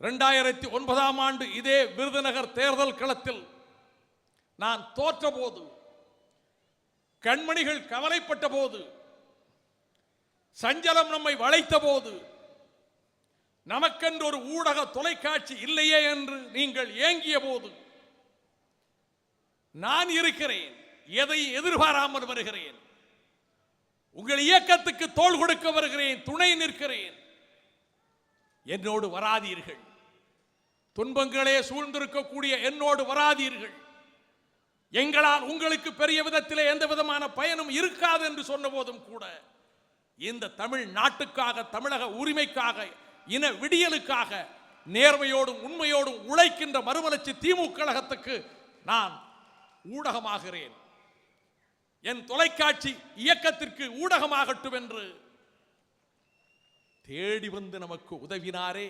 ரெண்டாயிரத்தி ஒன்பதாம் ஆண்டு இதே விருதுநகர் தேர்தல் களத்தில் நான் தோற்றபோது கண்மணிகள் கவலைப்பட்ட போது சஞ்சலம் நம்மை வளைத்த போது நமக்கென்று ஒரு ஊடக தொலைக்காட்சி இல்லையே என்று நீங்கள் ஏங்கிய போது நான் இருக்கிறேன் எதை எதிர்பாராமல் வருகிறேன் உங்கள் இயக்கத்துக்கு தோள் கொடுக்க வருகிறேன் துணை நிற்கிறேன் என்னோடு வராதீர்கள். துன்பங்களே சூழ்ந்திருக்கக்கூடிய என்னோடு வராதீர்கள். எங்களால் உங்களுக்கு பெரிய விதத்திலே எந்த விதமான பயனும் இருக்காது என்று சொன்ன போதும் கூட இந்த தமிழ் நாட்டுக்காக தமிழக உரிமைக்காக இன விடியலுக்காக நேர்மையோடும் உண்மையோடும் உழைக்கின்ற மறுமலர்ச்சி திமுக கழகத்துக்கு நான் ஊடகமாகிறேன். என் தொலைக்காட்சி இயக்கத்திற்கு ஊடகமாகட்டும் என்று தேடி வந்து நமக்கு உதவினாரே.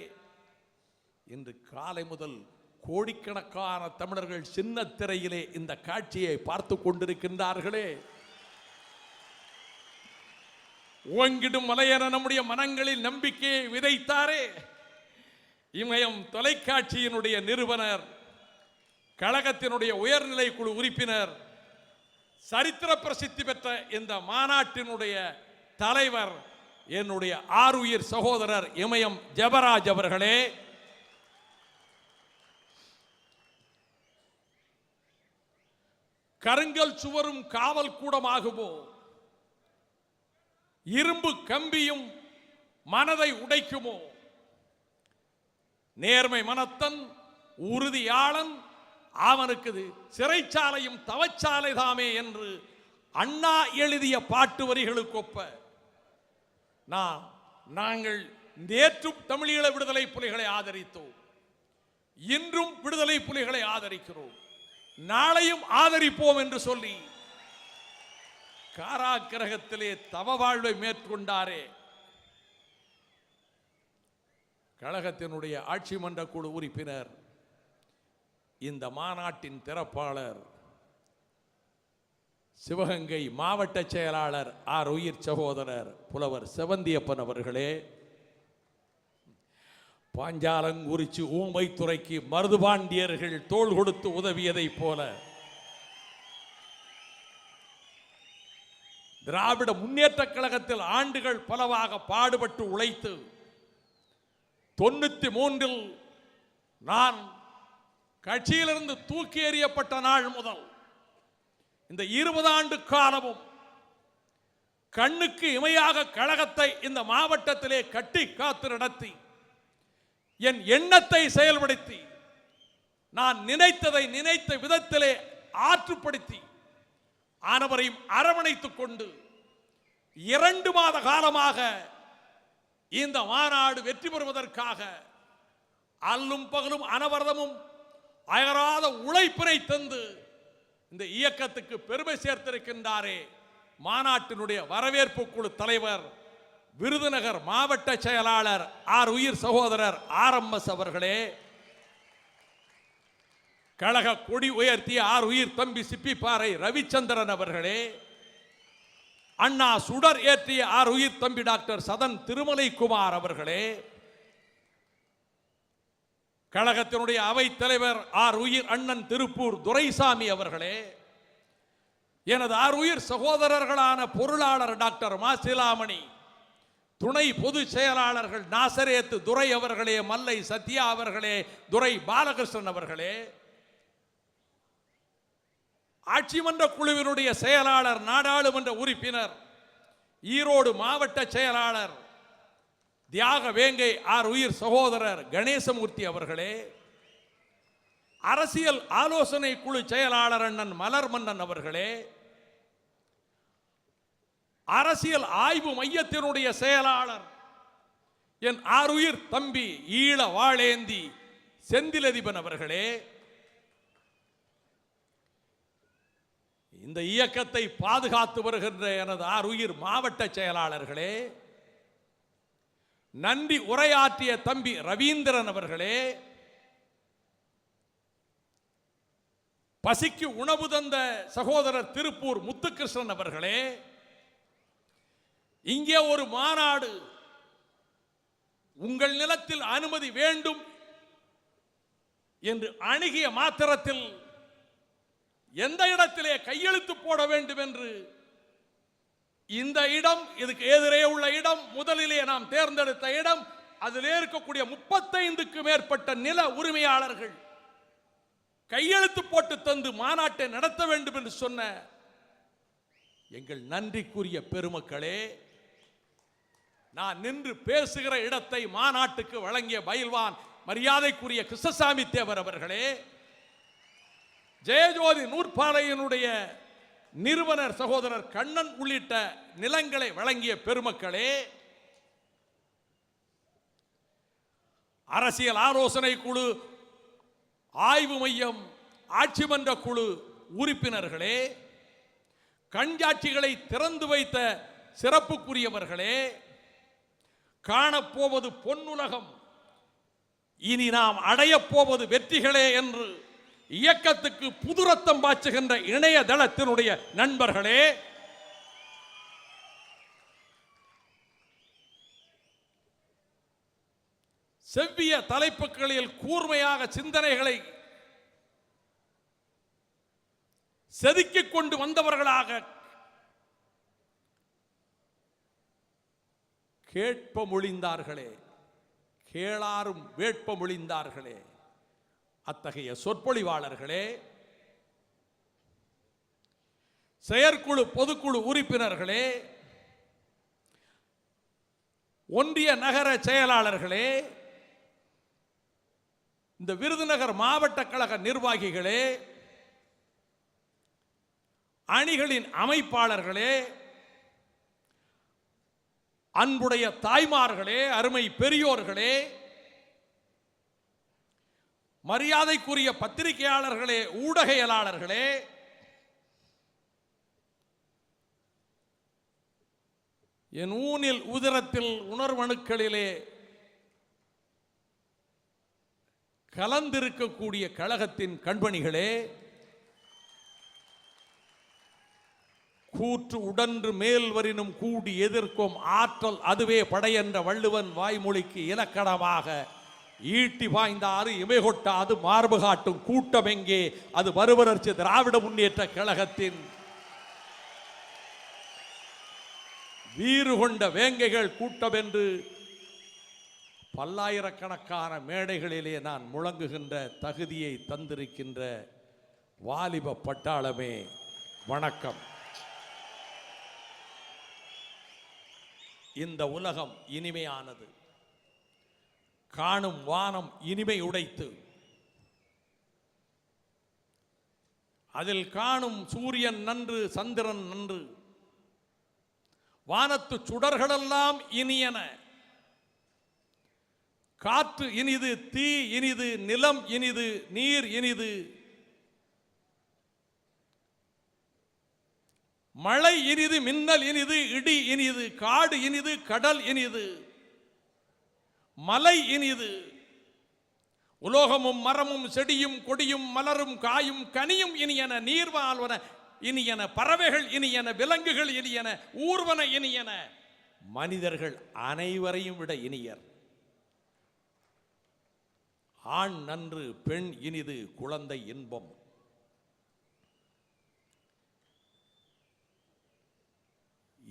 இன்று காலை முதல் கோடிக்கணக்கான தமிழர்கள் சின்ன திரையிலே இந்த காட்சியை பார்த்து கொண்டிருக்கின்றார்களே. ஓங்கிடும் மலையென நம்முடைய மனங்களில் நம்பிக்கையை விதைத்தாரே. இமயம் தொலைக்காட்சியினுடைய நிறுவனர் கழகத்தினுடைய உயர்நிலை குழு உறுப்பினர் சரித்திர பிரசித்தி பெற்ற இந்த மாநாட்டினுடைய தலைவர் என்னுடைய ஆருயிர் சகோதரர் இமயம் ஜெபராஜ் அவர்களே. கருங்கல் சுவரும் காவல் கூடமாகுமோ இரும்பு கம்பியும் மனதை உடைக்குமோ? நேர்மை மனத்தன் உறுதியாளன் அவனுக்கு சிறைச்சாலையும் தவச்சாலை தாமே என்று அண்ணா எழுதிய பாட்டு வரிகளுக்கு ஒப்ப நான் நாங்கள் நேற்றும் தமிழீழ விடுதலை புலிகளை ஆதரித்தோம். இன்றும் விடுதலை புலிகளை ஆதரிக்கிறோம். நாளையும் ஆதரிப்போம் என்று சொல்லி காராக்கிரகத்திலே தவ வாழ்வை மேற்கொண்டாரே. கழகத்தினுடைய ஆட்சி மன்ற குழு உறுப்பினர் இந்த மாநாட்டின் திறப்பாளர் சிவகங்கை மாவட்ட செயலாளர் ஆர் உயிர் சகோதரர் புலவர் செவந்தியப்பன் அவர்களே பாஞ்சாலங்குறிச்சி ஊமைத்துறைக்கு மருதுபாண்டியர்கள் தோள் கொடுத்து உதவியதைப் போல. திராவிட முன்னேற்ற கழகத்தில் ஆண்டுகள் பலவாக பாடுபட்டு உழைத்து தொண்ணூத்தி மூன்றில் நான் கட்சியிலிருந்து தூக்கி எறியப்பட்ட நாள் முதல் இந்த இருபது ஆண்டு காலமும் கண்ணுக்கு இமையாக கழகத்தை இந்த மாவட்டத்திலே கட்டி காத்து நடத்தி என் எண்ணத்தை செயல்படுத்தி நான் நினைத்ததை நினைத்த விதத்திலே ஆற்றுப்படுத்தி ஆனவரையும் அரவணைத்துக் கொண்டு இரண்டு மாத காலமாக இந்த மாநாடு வெற்றி பெறுவதற்காக அல்லும் பகலும் அனவரதமும் அயராத உழைப்பினை தந்து இந்த இயக்கத்துக்கு பெருமை சேர்த்திருக்கின்றாரே மாநாட்டினுடைய வரவேற்பு குழு தலைவர் விருதுநகர் மாவட்ட செயலாளர் ஆர் உயிர் சகோதரர் ஆர் எம் எஸ் அவர்களே கழக கொடி உயர்த்தி ஆர் உயிர் தம்பி சிப்பிப்பாறை ரவிச்சந்திரன் அவர்களே அண்ணா சுடர் ஏற்றிய ஆர் உயிர் தம்பி டாக்டர் சதன் திருமலைக்குமார் அவர்களே கழகத்தினுடைய அவைத் தலைவர் ஆர் உயிர் அண்ணன் திருப்பூர் துரைசாமி அவர்களே எனது ஆர் உயிர் சகோதரர்களான பொருளாளர் டாக்டர் மா. சிலாமணி துணை பொதுச் செயலாளர்கள் நாசரேத்து துரை அவர்களே மல்லை சத்யா அவர்களே துரை பாலகிருஷ்ணன் அவர்களே ஆட்சி மன்ற குழுவினுடைய செயலாளர் நாடாளுமன்ற உறுப்பினர் ஈரோடு மாவட்ட செயலாளர் தியாக வேங்கை ஆர் உயிர் சகோதரர் கணேசமூர்த்தி அவர்களே அரசியல் ஆலோசனை குழு செயலாளர் அண்ணன் மலர் மன்னன் அவர்களே அரசியல் ஆய்வு மையத்தினுடைய செயலாளர். என் ஆருயிர் தம்பி ஈழ வாழேந்தி செந்திலதிபன் அவர்களே. இந்த இயக்கத்தை பாதுகாத்து வருகின்ற எனது ஆருயிர் மாவட்ட செயலாளர்களே. நன்றி உரையாற்றிய தம்பி ரவீந்திரன் அவர்களே. பசிக்கு உணவு தந்த சகோதரர் திருப்பூர் முத்துகிருஷ்ணன் அவர்களே. இங்கே ஒரு மாநாடு. உங்கள் நிலத்தில் அனுமதி வேண்டும் என்று அணுகிய மாத்திரத்தில் எந்த இடத்திலே கையெழுத்து போட வேண்டும் என்று இந்த இடம் இதுக்கு எதிரே உள்ள இடம் முதலிலே நாம் தேர்ந்தெடுத்த இடம் அதிலே இருக்கக்கூடிய முப்பத்தைந்துக்கு மேற்பட்ட நில உரிமையாளர்கள் கையெழுத்து போட்டு தந்து மாநாட்டை நடத்த வேண்டும் என்று சொன்ன எங்கள் நன்றிக்குரிய பெருமக்களே நான் நின்று பேசுகிற இடத்தை மாநாட்டுக்கு வழங்கிய பயில்வான் மரியாதைக்குரிய கிருஷ்ணசாமி தேவர் அவர்களே ஜெயஜோதி நூற்பாலையினுடைய நிறுவனர் சகோதரர் கண்ணன் உள்ளிட்ட நிலங்களை வழங்கிய பெருமக்களே அரசியல் ஆலோசனை குழு ஆய்வு மையம் ஆட்சி மன்ற குழு உறுப்பினர்களே கண்காட்சிகளை திறந்து வைத்த சிறப்புக்குரியவர்களே காணப்போவது பொன்னுலகம். இனி நாம் அடையப் போவது வெற்றிகளே என்று இயக்கத்துக்கு புதுரத்தம் பாய்ச்சுகின்ற இணையதளத்தினுடைய நண்பர்களே செவ்விய தலைப்புகளில் கூர்மையாக சிந்தனைகளை செதுக்கிக் கொண்டு வந்தவர்களாக கேட்ப மொழிந்தார்களே கேளாரும் வேட்ப மொழிந்தார்களே அத்தகைய சொற்பொழிவாளர்களே செயற்குழு பொதுக்குழு உறுப்பினர்களே ஒன்றிய நகர செயலாளர்களே இந்த விருதுநகர் மாவட்ட கழக நிர்வாகிகளே அணிகளின் அமைப்பாளர்களே அன்புடைய தாய்மார்களே அருமை பெரியோர்களே மரியாதைக்குரிய பத்திரிகையாளர்களே ஊடகையலாளர்களே என் ஊனில் உதிரத்தில் உணர்வணுக்களிலே கலந்திருக்கக்கூடிய கழகத்தின் கண்பணிகளே கூற்று உடன்று மேல் வரினும் கூடி எதிர்க்கும் ஆற்றல் அதுவே படையென்ற வள்ளுவன் வாய்மொழிக்கு இலக்கணமாக. ஈட்டி வாய்ந்தாறு இமை கொட்டாது மார்பு காட்டும் கூட்டம் எங்கே? அது மறுமலர்ச்சி திராவிட முன்னேற்ற கழகத்தின். வீறு கொண்ட வேங்கைகள் கூட்டம் என்று பல்லாயிரக்கணக்கான மேடைகளிலே நான் முழங்குகின்ற தகுதியை தந்திருக்கின்ற வாலிப பட்டாளமே. வணக்கம். இந்த உலகம் இனிமையானது. காணும் வானம் இனிமை உடைத்து. அதில் காணும் சூரியன் நன்று சந்திரன் நன்று. வானத்து சுடர்களெல்லாம் இனியன. காற்று இனிது தீ இனிது நிலம் இனிது நீர் இனிது. மழை இனிது மின்னல் இனிது இடி இனிது காடு இனிது கடல் இனிது. மலை இனிது. உலோகமும் மரமும் செடியும் கொடியும் மலரும் காயும் கனியும் இனியன நீர்வாழ்வன இனியன பறவைகள் இனியன விலங்குகள் இனியன ஊர்வன இனியன. மனிதர்கள் அனைவரையும் விட இனியர். ஆண் நன்று பெண் இனிது குழந்தை இன்பம்.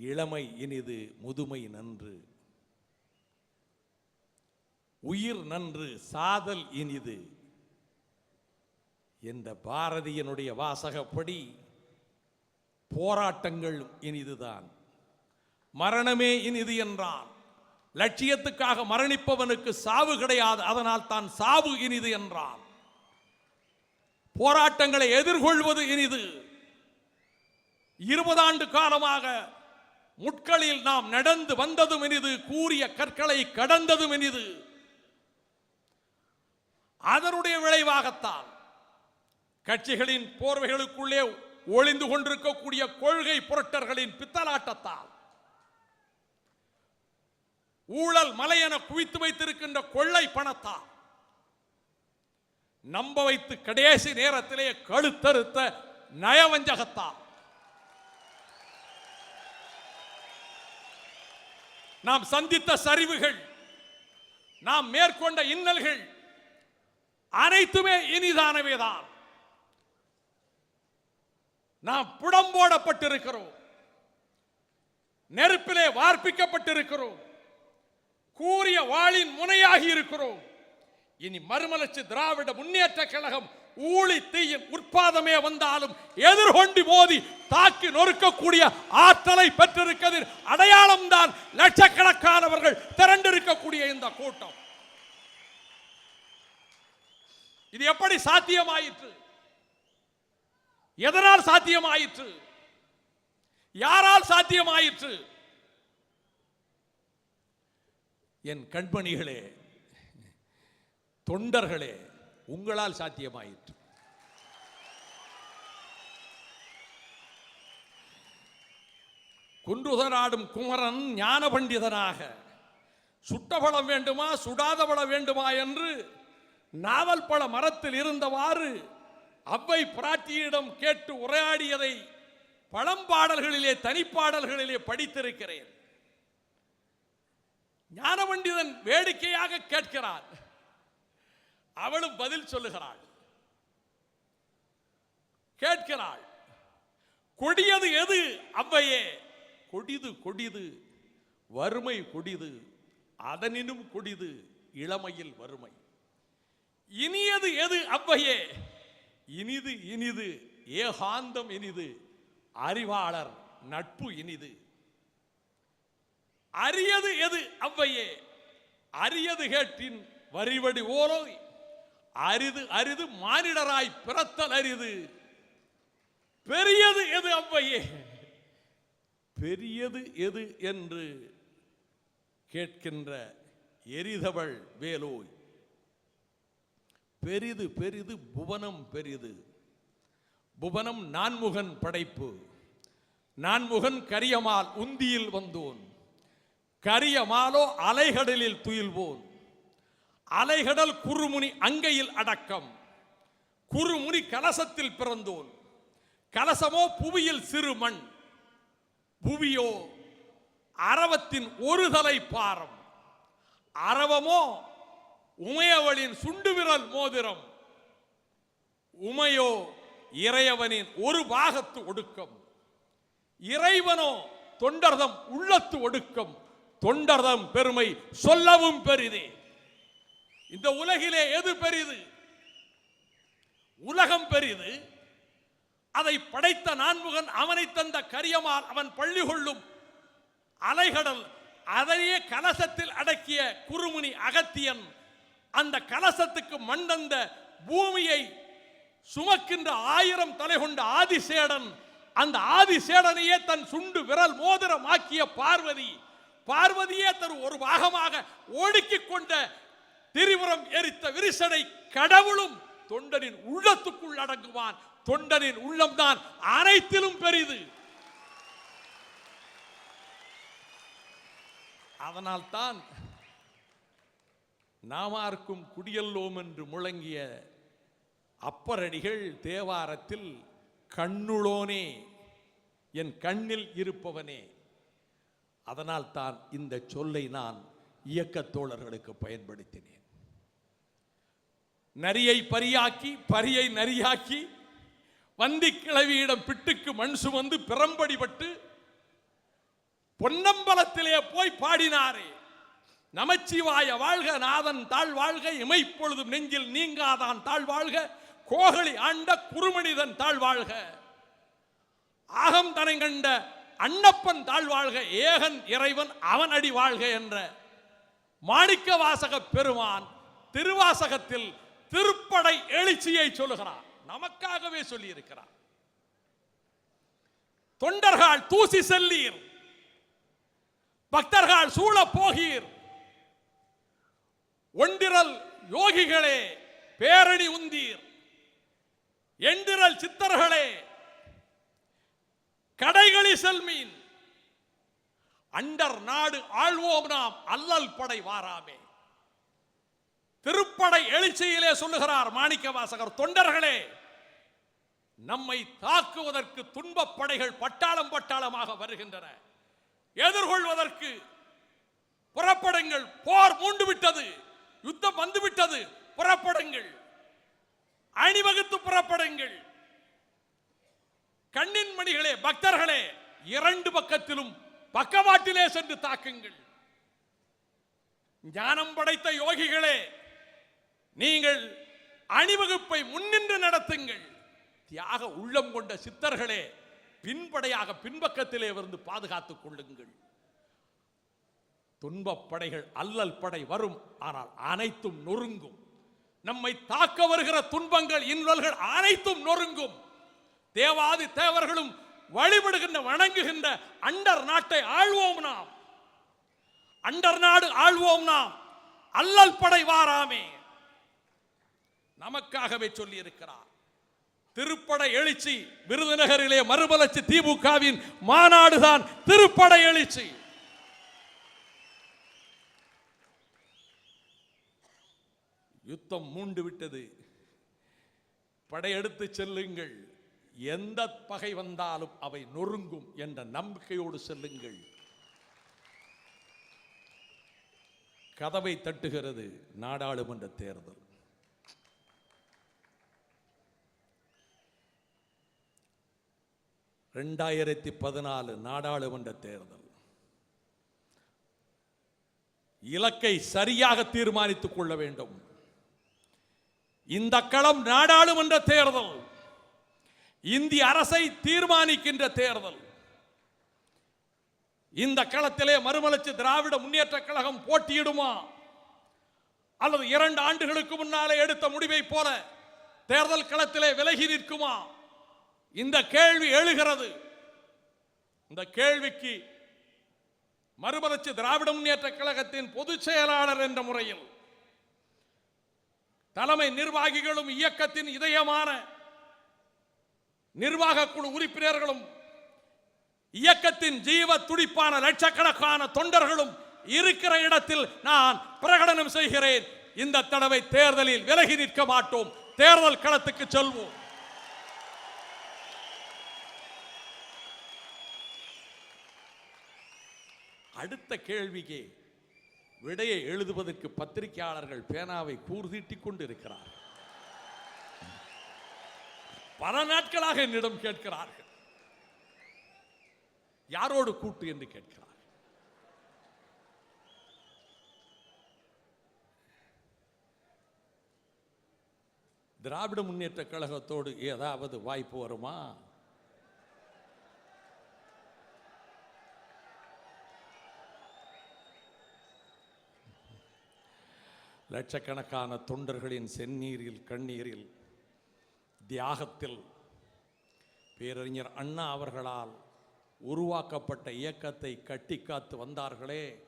இளமை இனிது முதுமை நன்று. உயிர் நன்று சாதல் இனிது என்ற பாரதியனுடைய வாசகப்படி போராட்டங்கள் இனிதுதான். மரணமே இனிது என்றான். லட்சியத்துக்காக மரணிப்பவனுக்கு சாவு கிடையாது அதனால் தான் சாவு இனிது என்றான். போராட்டங்களை எதிர்கொள்வது இனிது. இருபது ஆண்டு காலமாக முட்களில் நாம் நடந்து வந்ததும் இனிது கூறிய கற்களை கடந்ததும் இனிது. அதனுடைய விளைவாகத்தான் கட்சிகளின் போர்வைகளுக்குள்ளே ஒளிந்து கொண்டிருக்கக்கூடிய கொள்கை புரட்டர்களின் பித்தலாட்டத்தால் ஊழல் மலையென குவித்து வைத்திருக்கின்ற கொள்ளை பணத்தால் நம்ப வைத்து கடைசி நேரத்திலே கழுத்தறுத்த நயவஞ்சகத்தால் நாம் சந்தித்த சரிவுகள் நாம் மேற்கொண்ட இன்னல்கள் அனைத்துமே இனிதானவேதான். நாம் புடம்போடப்பட்டிருக்கிறோம் நெருப்பிலே வார்ப்பிக்கப்பட்டிருக்கிறோம். கூறிய வாளின் முனையாகி இருக்கிறோம். இனி மறுமலர்ச்சி திராவிட முன்னேற்ற கழகம் ஊழி தீயின் உற்பாதமே வந்தாலும் எதிர்கொண்டு மோதி தாக்கி நொறுக்கக்கூடிய ஆற்றலை பெற்றிருக்கிறது அடையாளம் தான் லட்சக்கணக்கானவர்கள் திரண்டிருக்கக்கூடிய இந்த கூட்டம். இது எப்படி சாத்தியமாயிற்று? எதனால் சாத்தியமாயிற்று? யாரால் சாத்தியமாயிற்று? என் கண்மணிகளே தொண்டர்களே உங்களால் சாத்தியமாயிற்று. குன்றுதராடும் குமரன் ஞான பண்டிதனாக. சுட்டபலம் வேண்டுமா சுடாத பழம் வேண்டுமா என்று நாவல் பழ மரத்தில் இருந்தவாறு அவ்வை பிராட்டியிடம் கேட்டு உரையாடியதை பழம்பாடல்களிலே தனிப்பாடல்களிலே படித்திருக்கிறேன். ஞானபண்டிதன் வேடிக்கையாக கேட்கிறான் அவளும் பதில் சொல்லுகிறாள். கேட்கிறாள் கொடியது எது? அவ்வையே கொடிது கொடிது வறுமை கொடிது அதனினும் கொடிது இளமையில் வறுமை. இனியது எது? அவ்வையே இனிது இனிது ஏகாந்தம் இனிது அறிவாளர் நட்பு இனிது. அரியது எது? அவ்வையே அரியது கேட்டின் வரிவடி ஓலோ அரிது அரிது மானிடராய் பிறத்தல் அரிது. பெரியது எது அவ்வையே? பெரியது எது என்று கேட்கின்ற எரிதவள் வேலோய். பெரிது பெரிது புவனம் பெரிது. புவனம் நான்முகன் படைப்பு. நான்முகன் கரியமால் உந்தியில் வந்தோன். கரியமாலோ அலைகடலில் துயில்வோன். அலைகடல் குறுமுனி அங்கையில் அடக்கம். குறுமுனி கலசத்தில் பிறந்தோன். கலசமோ புவியில் சிறு மண். புவியோ அரவத்தின் ஒரு தலை பாரம். அரவமோ உமையவளின் சுண்டு விரல் மோதிரம். உமையோ இறையவனின் ஒரு பாகத்து ஒடுக்கம். இறைவனோ தொண்டர்தம் உள்ளத்து ஒடுக்கம். தொண்டர்தம் பெருமை சொல்லவும் பெரிதே. இந்த உலகிலே எது பெரிது? உலகம் பெரிது. அதை படைத்த நான்முகன் அவனை தந்த கரியமால் அவன் பள்ளி கொள்ளும் அலைகடல் அதையே கலசத்தில் அடக்கிய குறுமுனி அகத்தியன் அந்த கலசத்துக்கு மண்டந்த பூமியை சுமக்கின்ற ஆயிரம் தலை கொண்ட ஆதிசேடன் அந்த ஆதிசேடனையே தன் சுண்டு விரல் மோதிரமாக்கிய பார்வதி. பார்வதியே தன் ஒரு பாகமாக ஒடுக்கிக் கொண்ட திரிபுரம் எரித்த விரிசடை கடவுளும் தொண்டனின் உள்ளத்துக்குள் அடங்குவான். தொண்டனின் உள்ளம்தான் அனைத்திலும் பெரிது. அதனால்தான் நாமார்க்கும் குடியல்லோம் என்று முழங்கிய அப்பரடிகள் தேவாரத்தில் கண்ணுளோனே என் கண்ணில் இருப்பவனே. அதனால் தான் இந்த சொல்லை நான் இயக்கத்தோழர்களுக்கு பயன்படுத்தினேன். நரியை பரியாக்கி பரியை நரியாக்கி வந்தி கிழவியிடம் பிட்டுக்கு மண் சுமந்து பிரம்படிபட்டு பொன்னம்பலத்திலே போய் பாடினாரே. நமச்சிவாய வாழ்க நாதன் தாழ் வாழ்க இமைப்பொழுதும் நெஞ்சில் நீங்காதான் தாழ் வாழ்க கோகலி ஆண்ட குறுமனிதன் தாழ் வாழ்க. ஆகம் தனை கண்ட அன்னப்பன் தாழ் வாழ்க ஏகன் இறைவன் அவன் அடி வாழ்க என்ற மாணிக்க வாசக பெருமான் திருவாசகத்தில் திருப்படை எழுச்சியை சொல்லுகிறார். நமக்காகவே சொல்லி இருக்கிறார் தொண்டர்கள் தூசி செல்லீர். பக்தர்கள் சூழ போகீர். ஒன்றிரல் யோகிகளே பேரணி உந்தீர். எண்டிரல் சித்தர்களே கடைகளி செல்மீன். அண்டர் நாடு ஆழ்வோம் நாம் அல்லல் படை வாராமே. திருப்படை எழுச்சியிலே சொல்லுகிறார் மாணிக்க வாசகர் தொண்டர்களே நம்மை தாக்குவதற்கு துன்பப்படைகள் பட்டாளம் பட்டாளமாக வருகின்றன. எதிர்கொள்வதற்கு புறப்படுங்கள். போர் மூண்டு விட்டது யுத்தம் வந்துவிட்டது. புறப்படுங்கள். அணிவகுத்து புறப்படுங்கள். கண்ணின் மணிகளே பக்தர்களே இரண்டு பக்கத்திலும் பக்கவாட்டிலே சென்று தாக்குங்கள். ஞானம் படைத்த யோகிகளே நீங்கள் அணிவகுப்பை முன்னின்று நடத்துங்கள். தியாக உள்ளம் கொண்ட சித்தர்களே பின்படையாக பின்பக்கத்திலே இருந்து பாதுகாத்துக் கொள்ளுங்கள். துன்பப்படைகள் அல்லல் படை வரும் ஆனால் அனைத்தும் நொறுங்கும். நம்மை தாக்க வருகிற துன்பங்கள் இன்னல்கள் அனைத்தும் நொறுங்கும். தேவாதி தேவர்களும் வழிபடுகின்ற வணங்குகின்ற அண்டர் நாட்டை ஆழ்வோம் நாம். அண்டர் நாடு ஆழ்வோம் நாம். அல்லல் படை வாராமே. நமக்காகவே சொல்லி இருக்கிறார் திருப்பட எழுச்சி விருதுநகரிலே மறுமலர்ச்சி திமுகவின் மாநாடுதான் திருப்பட எழுச்சி. யுத்தம் மூண்டு விட்டது. படையெடுத்து செல்லுங்கள். எந்த பகை வந்தாலும் அவை நொறுங்கும் என்ற நம்பிக்கையோடு செல்லுங்கள். கதவை தட்டுகிறது நாடாளுமன்ற தேர்தல். ரெண்டாயிரத்தி பதினாலு நாடாளுமன்ற தேர்தல். இலக்கை சரியாக தீர்மானித்துக் கொள்ள வேண்டும். இந்த களம் நாடாளுமன்ற தேர்தல். இந்திய அரசை தீர்மானிக்கின்ற தேர்தல். இந்த களத்திலே மறுமலர்ச்சி திராவிட முன்னேற்ற கழகம் போட்டியிடுமா? அல்லது இரண்டு ஆண்டுகளுக்கு முன்னாலே எடுத்த முடிவை போல தேர்தல் களத்திலே விலகி நிற்குமா? இந்த கேள்வி எழுகிறது. இந்த கேள்விக்கு மறுமலர்ச்சி திராவிட முன்னேற்ற கழகத்தின் பொதுச் செயலாளர் என்ற முறையில் தலைமை நிர்வாகிகளும் இயக்கத்தின் இதயமான நிர்வாக குழு உறுப்பினர்களும் இயக்கத்தின் ஜீவ துடிப்பான லட்சக்கணக்கான தொண்டர்களும் இருக்கிற இடத்தில் நான் பிரகடனம் செய்கிறேன். இந்த தடவை தேர்தலில் விலகி நிற்க மாட்டோம். தேர்தல் களத்துக்கு செல்வோம். அடுத்த கேள்விக்கு விடையை எழுதுவதற்கு பத்திரிகையாளர்கள் பேனாவை கூர்தீட்டிக் கொண்டு இருக்கிறார் பல நாட்களாக என்னிடம் கேட்கிறார்கள். யாரோடு கூட்டு என்று கேட்கிறார் திராவிட முன்னேற்ற கழகத்தோடு ஏதாவது வாய்ப்பு வருமா? லட்சக்கணக்கான தொண்டர்களின் செந்நீரில் கண்ணீரில் தியாகத்தில் பேரறிஞர் அண்ணா அவர்களால் உருவாக்கப்பட்ட இயக்கத்தை கட்டி காத்து வந்தார்களே.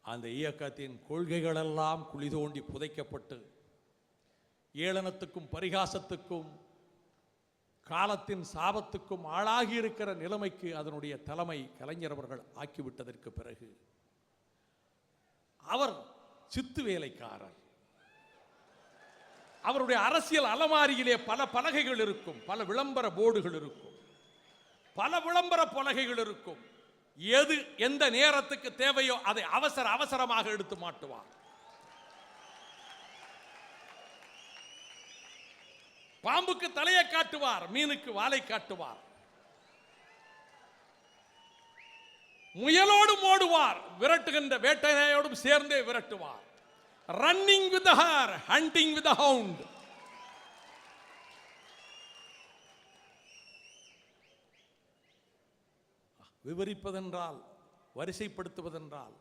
அந்த இயக்கத்தின் கொள்கைகளெல்லாம் குழி தோண்டி புதைக்கப்பட்டு ஏளனத்துக்கும் பரிகாசத்துக்கும் காலத்தின் சாபத்துக்கும் ஆளாகி இருக்கிற நிலைமைக்கு அதனுடைய தலைமை கலைஞர் அவர்கள் ஆக்கிவிட்டதற்கு பிறகு அவர் சித்து வேலைக்காரர். அவருடைய அரசியல் அலமாரியிலே பல பலகைகள் இருக்கும். பல விளம்பர போர்டுகள் இருக்கும். பல விளம்பர பலகைகள் இருக்கும். எது எந்த நேரத்துக்கு தேவையோ அதை அவசர அவசரமாக எடுத்து மாட்டுவார். பாம்புக்கு தலையை காட்டுவார் மீனுக்கு வாலை காட்டுவார். முயலோடும் ஓடுவார் விரட்டுகின்ற வேட்டையோடும் சேர்ந்தே விரட்டுவார். Running with hare hunting with hound விவரிப்பதென்றால் வரிசைப்படுத்துவதென்றால்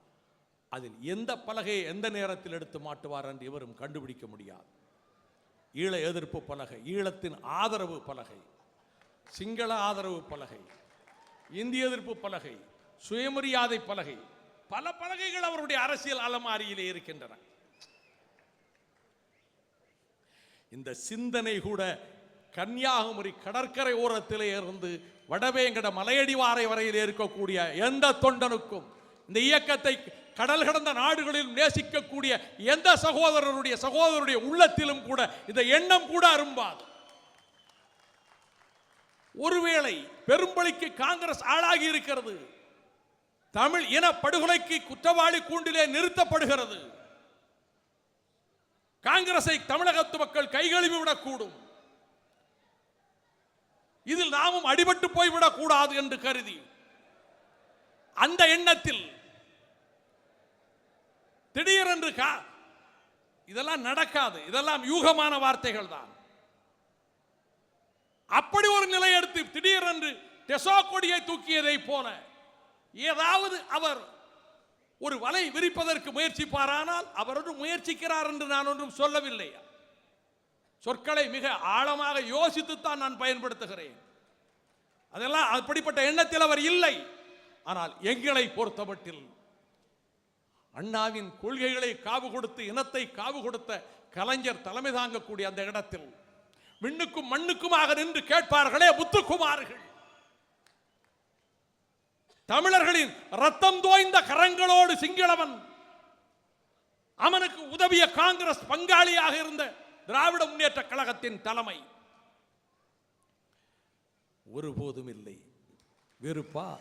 அதில் எந்த பலகையை எந்த நேரத்தில் எடுத்து மாட்டுவார் என்று இவரும் கண்டுபிடிக்க முடியாது. ஈழ எதிர்ப்பு பலகை ஈழத்தின் ஆதரவு பலகை சிங்கள ஆதரவு பலகை இந்திய எதிர்ப்பு பலகை சுயமரியாதை பலகை. பல பலகைகள் அவருடைய அரசியல் அலமாரியிலே இருக்கின்றன. இந்த சிந்தனை கூட கன்னியாகுமரி கடற்கரை ஓரத்திலே இருந்து வடவேங்கட மலையடிவாரை வரையில் இருக்கக்கூடிய எந்த தொண்டனுக்கும் இந்த இயக்கத்தை கடல் கடந்த நாடுகளில் நேசிக்கக்கூடிய எந்த சகோதரருடைய சகோதரருடைய உள்ளத்திலும் கூட இந்த எண்ணம் கூட அரும்பாது. ஒருவேளை பெரும்பலிக்கு காங்கிரஸ் ஆளாகி இருக்கிறது. தமிழ் இன படுகொலைக்கு குற்றவாளி கூண்டிலே நிறுத்தப்படுகிறது. காங்கிரஸை தமிழகத்து மக்கள் கைகழுவி விடக்கூடும். இதில் நாமும் அடிபட்டு போய்விடக் கூடாது என்று கருதி அந்த எண்ணத்தில் திடீரென்று கா- இதெல்லாம் நடக்காது இதெல்லாம் யூகமான வார்த்தைகள் தான். அப்படி ஒரு நிலை எடுத்து திடீரென்று டெசோ கொடியை தூக்கியதை போல ஏதாவது அவர் ஒரு வலை விரிப்பதற்கு முயற்சிப்பாரானால் அவர் ஒன்றும் முயற்சிக்கிறார் என்று நான் ஒன்றும் சொல்லவில்லை. சொற்களை மிக ஆழமாக யோசித்துத்தான் நான் பயன்படுத்துகிறேன். அதெல்லாம் அப்படிப்பட்ட எண்ணத்தில் அவர் இல்லை. ஆனால் எங்களை பொறுத்தமட்டில் அண்ணாவின் கொள்கைகளை காவு கொடுத்து இனத்தை காவு கொடுத்த கலைஞர் தலைமை தாங்கக்கூடிய அந்த இடத்தில் விண்ணுக்கும் மண்ணுக்குமாக நின்று கேட்பார்களே முத்துக்குமார்கள் தமிழர்களின் ரத்தம் தோய்ந்த கரங்களோடு சிங்களவன் அவனுக்கு உதவிய காங்கிரஸ் பங்காளியாக இருந்த திராவிட முன்னேற்ற கழகத்தின் தலைமை. ஒருபோதும் இல்லை. வெறுப்பா?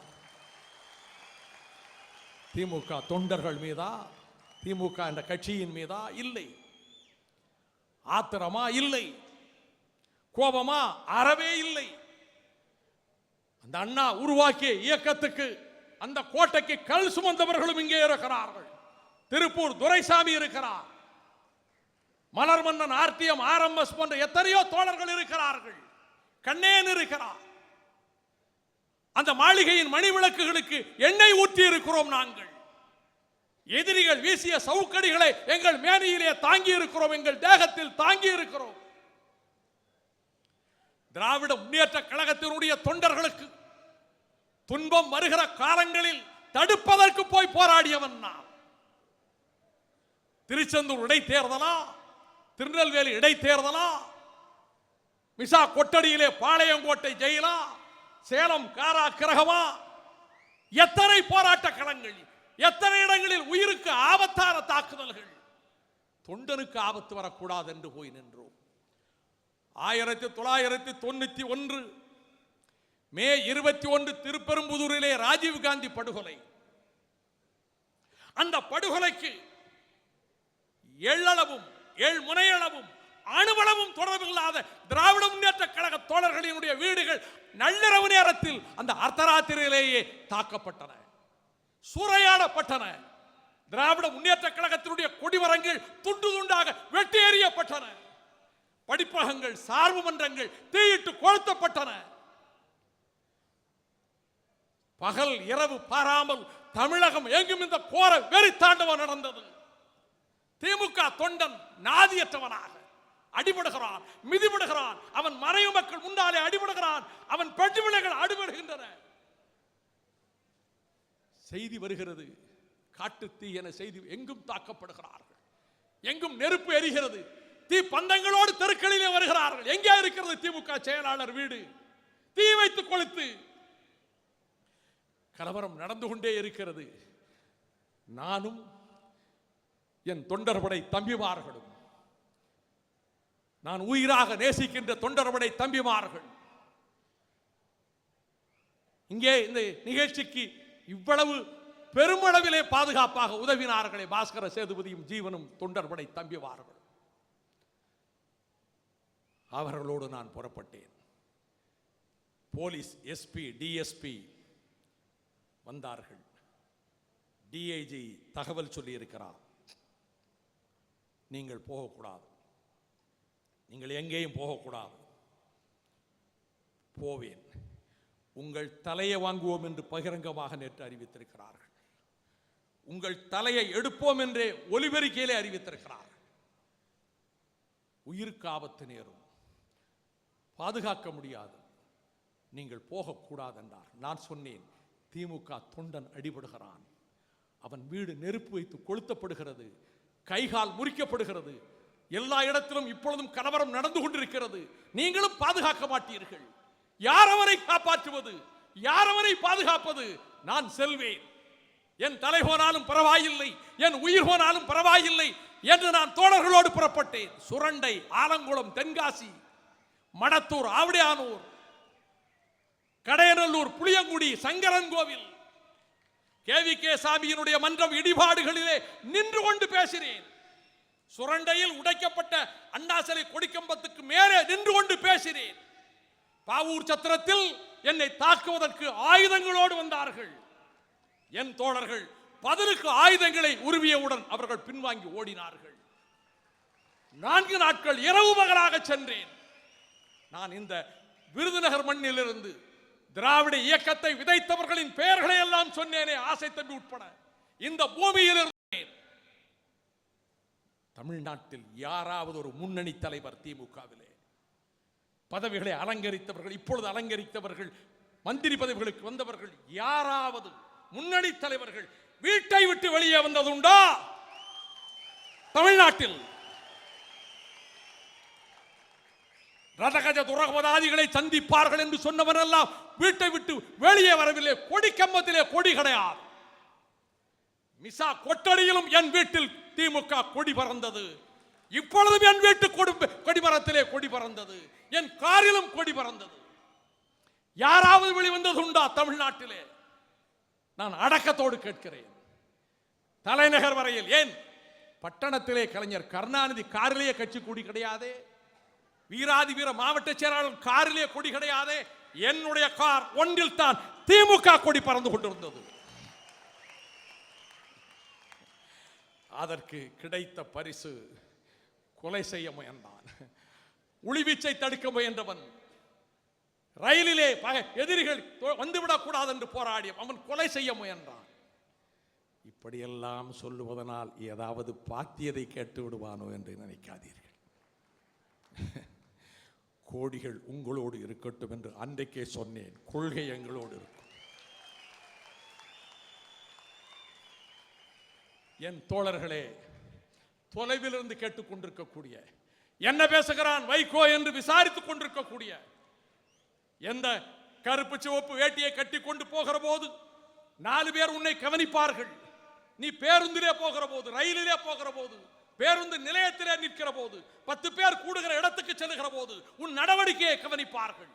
திமுக தொண்டர்கள் மீதா? திமுக என்ற கட்சியின் மீதா? இல்லை. ஆத்திரமா? இல்லை. கோபமா? அறவே இல்லை. அந்த அண்ணா உருவாக்கிய இயக்கத்துக்கு அந்த கோட்டைக்கு கல் சுமந்தவர்களும் இங்கே இருக்கிறார்கள். திருப்பூர் துரைசாமி இருக்கிறார். மலர் மன்னன் ஆர்டிஎம் ஆர்எம்எஸ் போன்ற எத்தனையோ தோழர்கள் இருக்கிறார்கள். கண்ணேன் இருக்கிறார். அந்த மாளிகையின் மணி விளக்குகளுக்கு எண்ணெய் ஊற்றி இருக்கிறோம் நாங்கள். எதிரிகள் வீசிய சவுக்கடிகளை எங்கள் மேனியிலே தாங்கி இருக்கிறோம் எங்கள் தேகத்தில் தாங்கி இருக்கிறோம். திராவிட முன்னேற்ற கழகத்தினுடைய தொண்டர்களுக்கு துன்பம் வருகிற காலங்களில் தடுப்பதற்கு போய் போராடியவன் நான். திருச்செந்தூர் இடைத்தேர்தலா? திருநெல்வேலி இடைத்தேர்தலா? மிசா கொட்டடியிலே பாளையங்கோட்டை ஜெயிலா? சேலம் காரா கிரகமா எத்தனை போராட்ட களங்கள் எத்தனை இடங்களில் உயிருக்கு ஆபத்தான தாக்குதல்கள்? தொண்டனுக்கு ஆபத்து வரக்கூடாது என்று போய் நின்றோம். ஆயிரத்தி தொள்ளாயிரத்தி தொண்ணூத்தி ஒன்று மே இருபத்தி ஒன்று திருப்பெரும்புதூரிலே ராஜீவ்காந்தி படுகொலை. அந்த படுகொலைக்கு எள்ளளவும் ஏழ் முனையளவும் அணுவளவும் தொடர்பில்லாத திராவிட முன்னேற்ற கழக தோழர்களினுடைய வீடுகள் நள்ளிரவு நேரத்தில் அந்த அர்த்தராத்திரியிலேயே தாக்கப்பட்டன. சூறையாடப்பட்டன. திராவிட முன்னேற்ற கழகத்தினுடைய கொடிவரங்கள் துண்டு துண்டாக வெட்டி எறியப்பட்டன படிப்பகங்கள் சார்பு மன்றங்கள் தீயிட்டு கொளுத்தப்பட்டன. பகல் இரவு பாராமல் தமிழகம் எங்கும் இந்த கோர வெறித்தாண்டவம் நடந்தது. திமுக தொண்டன் நாதியற்றவனாக அடிபடுகிறான் மிதிபடுகிறான். அவன் மறைவு மக்கள் முன்னாலே அடிபடுகிறான். அவன் பெண் அடிபடுகின்றன. செய்தி வருகிறது. காட்டு தீ என செய்தி எங்கும் தாக்கப்படுகிறார்கள். எங்கும் நெருப்பு எரிகிறது. தீ பந்தங்களோடு தெருக்களிலே வருகிறார்கள். எங்கே இருக்கிறது திமுக செயலாளர் வீடு? தீ வைத்து கொளுத்து. கலவரம் நடந்து கொண்டே இருக்கிறது. நானும் என் தொண்டர்படை தம்பிமார்களும் நான் உயிராக நேசிக்கின்ற தொண்டர்படை தம்பிமார்கள் இங்கே இந்த நிகழ்ச்சிக்கு இவ்வளவு பெருமளவிலே பாதுகாப்பாக உதவினார்களே பாஸ்கர சேதுபதியும் ஜீவனும் தொண்டர்படை தம்பிமார்கள் அவர்களோடு நான் புறப்பட்டேன். போலீஸ் எஸ்பி டிஎஸ்பி வந்தார்கள். டிஐஜி தகவல் சொல்லியிருக்கிறார். நீங்கள் போகக்கூடாது. நீங்கள் எங்கேயும் போகக்கூடாது. போவேன். உங்கள் தலையை வாங்குவோம் என்று பகிரங்கமாக நேற்று அறிவித்திருக்கிறார்கள். உங்கள் தலையை எடுப்போம் என்றே ஒலிபெருக்கையிலே அறிவித்திருக்கிறார்கள் உயிருக்கு ஆபத்து நேரும். பாதுகாக்க முடியாது. நீங்கள் போகக்கூடாது என்றார். நான் சொன்னேன். திமுக தொண்டன் அடிபடுகிறான். அவன் வீடு நெருப்பு வைத்து கொளுத்தப்படுகிறது. கைகால் முறிக்கப்படுகிறது. எல்லா இடத்திலும் இப்பொழுதும் கலவரம் நடந்து கொண்டிருக்கிறது. நீங்களும் பாதுகாக்க மாட்டீர்கள். யார் அவரை காப்பாற்றுவது? யார் அவரை பாதுகாப்பது? நான் செல்வேன். என் தலை போனாலும் பரவாயில்லை. என் உயிர் போனாலும் பரவாயில்லை என்று நான் தோழர்களோடு புறப்பட்டேன். சுரண்டை ஆலங்குளம் தென்காசி மடத்தூர் ஆவடியானூர் கடையநல்லூர் புளியங்குடி சங்கரன் கோவில். கேவி கே சாமியினுடைய மன்றம் இடிபாடுகளிலே நின்று கொண்டு பேசினேன். சுரண்டையில் உடைக்கப்பட்ட அண்ணாசலை கொடிக்கம்பத்துக்கு மேலே நின்று கொண்டு பேசினேன். பாவூர் சத்திரத்தில் என்னை தாக்குவதற்கு ஆயுதங்களோடு வந்தார்கள். என் தோழர்கள் பதிலுக்கு ஆயுதங்களை உருவியவுடன் அவர்கள் பின்வாங்கி ஓடினார்கள். நான்கு நாட்கள் இரவு மகளாக சென்றேன். நான் இந்த விருதுநகர் மண்ணிலிருந்து திராவிட இயக்கத்தை விதைத்தவர்களின் பெயர்களை எல்லாம் சொன்னேனே ஆசை தம்பி உட்பட. இந்த பூமியில் இருந்தேன் தமிழ்நாட்டில் யாராவது ஒரு முன்னணி தலைவர் திமுகவிலே பதவிகளை அலங்கரித்தவர்கள் இப்பொழுது அலங்கரித்தவர்கள் மந்திரி பதவிகளுக்கு வந்தவர்கள் யாராவது முன்னணி தலைவர்கள் வீட்டை விட்டு வெளியே வந்ததுண்டா? தமிழ்நாட்டில் ரதகஜ துரகபதாதிகளை சந்திப்பார்கள் என்று சொன்னவரெல்லாம் வீட்டை விட்டு வெளியே வரவில்லை. கொடி கம்பத்திலே கொடி கிடையாது. மிசா கொட்டடியிலும் என் வீட்டில் திமுக கொடி பறந்தது. இப்பொழுதும் என் வீட்டு கொடி மரத்திலே கொடி பறந்தது. என் காரிலும் கொடி பறந்தது. யாராவது வெளிவந்தது உண்டா தமிழ்நாட்டிலே? நான் அடக்கத்தோடு கேட்கிறேன். தலைநகர் வரையில் ஏன்? பட்டணத்திலே கலைஞர் கருணாநிதி காரிலேயே கட்சி கொடி கிடையாதே? வீராதி வீர மாவட்ட செயலாளர் காரிலே கொடி கிடையாதே. என்னுடைய கார் ஒன்றில் தான் திமுக கொடி பறந்து கொண்டிருந்தது. அதற்கு கிடைத்த பரிசு கொலை செய்ய முயன்றான். உளிவீச்சை தடுக்க முயன்றவன். ரயிலிலே எதிரிகள் தொ- வந்துவிடக் கூடாது என்று போராடிய அவன் கொலை செய்ய முயன்றான். இப்படியெல்லாம் சொல்லுவதனால் ஏதாவது பாத்தியதை கேட்டு விடுவானோ என்று நினைக்காதீர்கள். கோடிகள் உங்களோடு இருக்கட்டும் என்று அன்றைக்கே சொன்னேன். கொள்கை எங்களோடு இருக்கும். என் தோழர்களே தொலைவிலிருந்து கேட்டுக்கொண்டிருக்கக்கூடிய என்ன பேசுகிறான் வைகோ என்று விசாரித்துக் கொண்டிருக்கக்கூடிய எந்த கருப்பு சிவப்பு வேட்டியை கட்டி கொண்டு போகிற போது நாலு பேர் உன்னை கவனிப்பார்கள். நீ பேருந்திலே போகிற போது ரயிலிலே போகிற போது பேருந்து நிலையத்திலே நிற்கிற போது பத்து பேர் கூடுகிற இடத்துக்கு செல்கிற போது உன் நடவடிக்கையை கவனிப்பார்கள்.